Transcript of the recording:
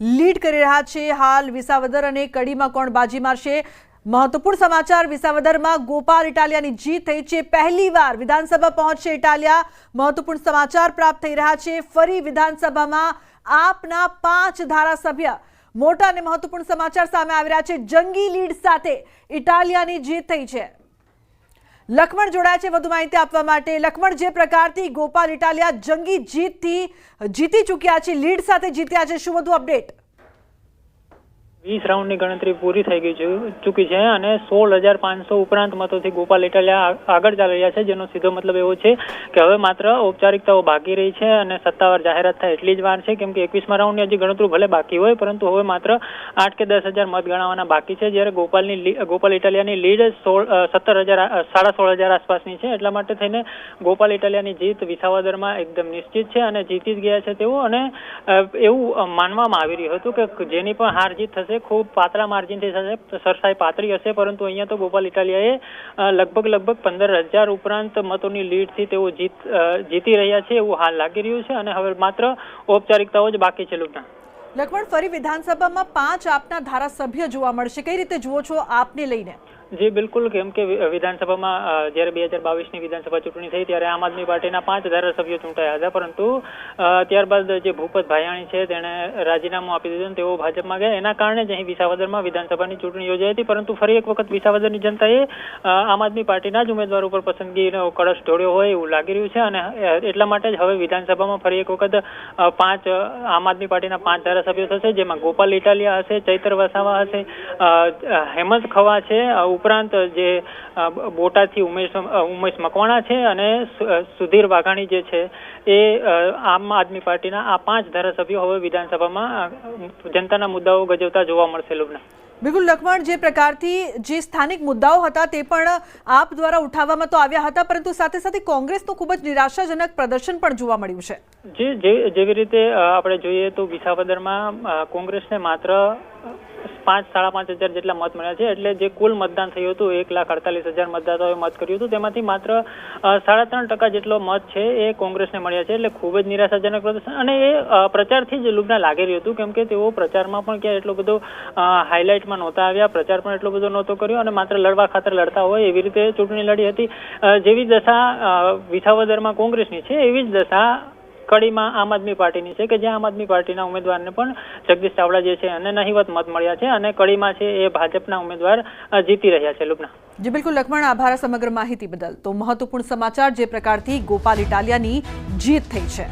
Lead કરી રહ્યા છે. હાલ વિસાવદર અને કડીમાં કોણ બાજી મારશે? મહત્વપૂર્ણ સમાચાર વિસાવદરમાં ગોપાલ ઇટાલિયાની જીત થઈ છે. પહેલીવાર વિધાનસભા પહોંચશે ઇટાલિયા. મહત્વપૂર્ણ સમાચાર પ્રાપ્ત થઈ રહ્યા છે. ફરી વિધાનસભામાં આપના પાંચ ધારાસભ્ય મોટા અને મહત્વપૂર્ણ સમાચાર સામે આવી રહ્યા છે. જંગી લીડ સાથે ઇટાલિયાની જીત થઈ છે. લખમણ જોડાયા છે. વધુ માહિતી આપવા માટે લખમણ જે પ્રકારથી ગોપાલ ઇટાલિયા જંગી જીતથી જીતી ચૂક્યા છે. લીડ સાથે જીત્યા છે. શું વધુ અપડેટ? વીસ રાઉન્ડની ગણતરી પૂરી થઈ ગઈ છે. ચૂકી છે અને સોળ હજાર પાંચસો ઉપરાંત મતોથી ગોપાલ ઇટાલિયા આગળ ચાલી રહ્યા છે, જેનો સીધો મતલબ એવો છે કે હવે માત્ર ઔપચારિકતાઓ બાકી રહી છે અને સત્તાવાર જાહેરાત થાય એટલી જ વાર છે, કેમ કે એકવીસમા રાઉન્ડની હજી ગણતરી ભલે બાકી હોય, પરંતુ હવે માત્ર આઠ કે દસ હજાર મત ગણાવવાના બાકી છે, જ્યારે ગોપાલની ગોપાલ ઇટાલિયાની લીડ સોળ સત્તર હજાર સાડા સોળ હજાર આસપાસની છે. એટલા માટે થઈને ગોપાલ ઇટાલિયાની જીત વિસાવદરમાં એકદમ નિશ્ચિત છે અને જીતી જ ગયા છે તેઓ અને એવું માનવામાં આવી રહ્યું હતું કે જેની પણ હાર જીત થશે ખૂબ પાતળા માર્જિનથી થશે. સરસાઈ પાતળી હશે, પરંતુ અહીંયા તો ગોપાલ ઇટાલિયાએ લગભગ લગભગ પંદર હજાર ઉપરાંત મતોની લીડથી તેઓ જીત જીતી રહ્યા છે એવું હાલ લાગી રહ્યું છે અને હવે માત્ર ઔપચારિકતાઓ જ બાકી છે લુકના લખમણ, ફરી વિધાનસભામાં પાંચ આપના ધારાસભ્ય જોવા મળશે. કઈ રીતે જુઓ છો આપને લઈને? જી બિલકુલ કેમ કે વિધાનસભામાં જ્યારે બે હજાર બાવીસની વિધાનસભા ચૂંટણી થઈ ત્યારે આમ આદમી પાર્ટીના પાંચ ધારાસભ્યો ચૂંટાયા હતા. પરંતુ ત્યારબાદ જે ભૂપત ભાયાણી છે તેણે રાજીનામું આપી દીધું તેઓ ભાજપમાં ગયા. એના કારણે જ અહીં વિસાવદરમાં વિધાનસભાની ચૂંટણી યોજાઈ હતી. પરંતુ ફરી એક વખત વિસાવદરની જનતાએ આમ આદમી પાર્ટીના જ ઉમેદવાર ઉપર પસંદગીનો કળશ ઢોળ્યો હોય એવું લાગી રહ્યું છે. અને એટલા માટે જ હવે વિધાનસભામાં ફરી એક વખત પાંચ આમ આદમી પાર્ટીના પાંચ ધારાસભ્યો થશે. જેમાં ગોપાલ ઇટાલિયા હશે, ચૈતર વસાવા હશે હેમંત ખવા છે ઉપરાંત જે બોટાદથી ઉમેશ ઉમેશ મકવાણા છે અને સુધીર વાઘાણી જે છે એ આમ આદમી પાર્ટીના આ પાંચ ધારાસભ્યો હવે વિધાનસભામાં જનતાના મુદ્દાઓ ગજવતા જોવા મળશે લુબના. બિલકુલ લખમણ જે પ્રકારથી જે સ્થાનિક મુદ્દાઓ હતા તે પણ આપ દ્વારા ઉઠાવવામાં તો આવ્યા હતા પરંતુ સાથે સાથે કોંગ્રેસનું ખૂબ જ નિરાશાજનક પ્રદર્શન પણ જોવા મળ્યું છે. જે જેવી રીતે આપણે જોઈએ તો વિસાવદરમાં કોંગ્રેસને માત્ર પાંચ, સાડા પાંચ હજાર જેટલા મત મળ્યા છે. એટલે જે કુલ મતદાન થયું હતું, એક લાખ અડતાલીસ હજાર મતદાતાઓએ મત કર્યું હતું. તેમાંથી માત્ર સાડા ત્રણ ટકા જેટલો મત છે એ કોંગ્રેસને મળ્યા છે. એટલે ખૂબ જ નિરાશાજનક પ્રદર્શન. અને એ પ્રચારથી જ લુગ્ન લાગી રહ્યું હતું. કેમ કે તેઓ પ્રચારમાં પણ ક્યાં એટલો બધો હાઇલાઇટમાં નહોતા આવ્યા. પ્રચાર પણ એટલો બધો નહોતો કર્યો. અને માત્ર લડવા ખાતર લડતા હોય એવી રીતે ચૂંટણી લડી હતી. જેવી દશા વિસાવદરમાં કોંગ્રેસની છે, એવી જ દશા કડીમાં આમ આદમી પાર્ટીની છે કે જ્યાં આમ આદમી પાર્ટીના ઉમેદવારને પણ જગદીશ ચાવડા જે છે અને નહીવત મત મળ્યા છે અને કડીમાં છે એ ભાજપના ઉમેદવાર જીતી રહ્યા છે લુપના જી, બિલકુલ લખમણ, આભાર સમગ્ર માહિતી બદલ. તો મહત્વપૂર્ણ સમાચાર જે પ્રકારથી ગોપાલ ઇટાલિયાની જીત થઈ છે.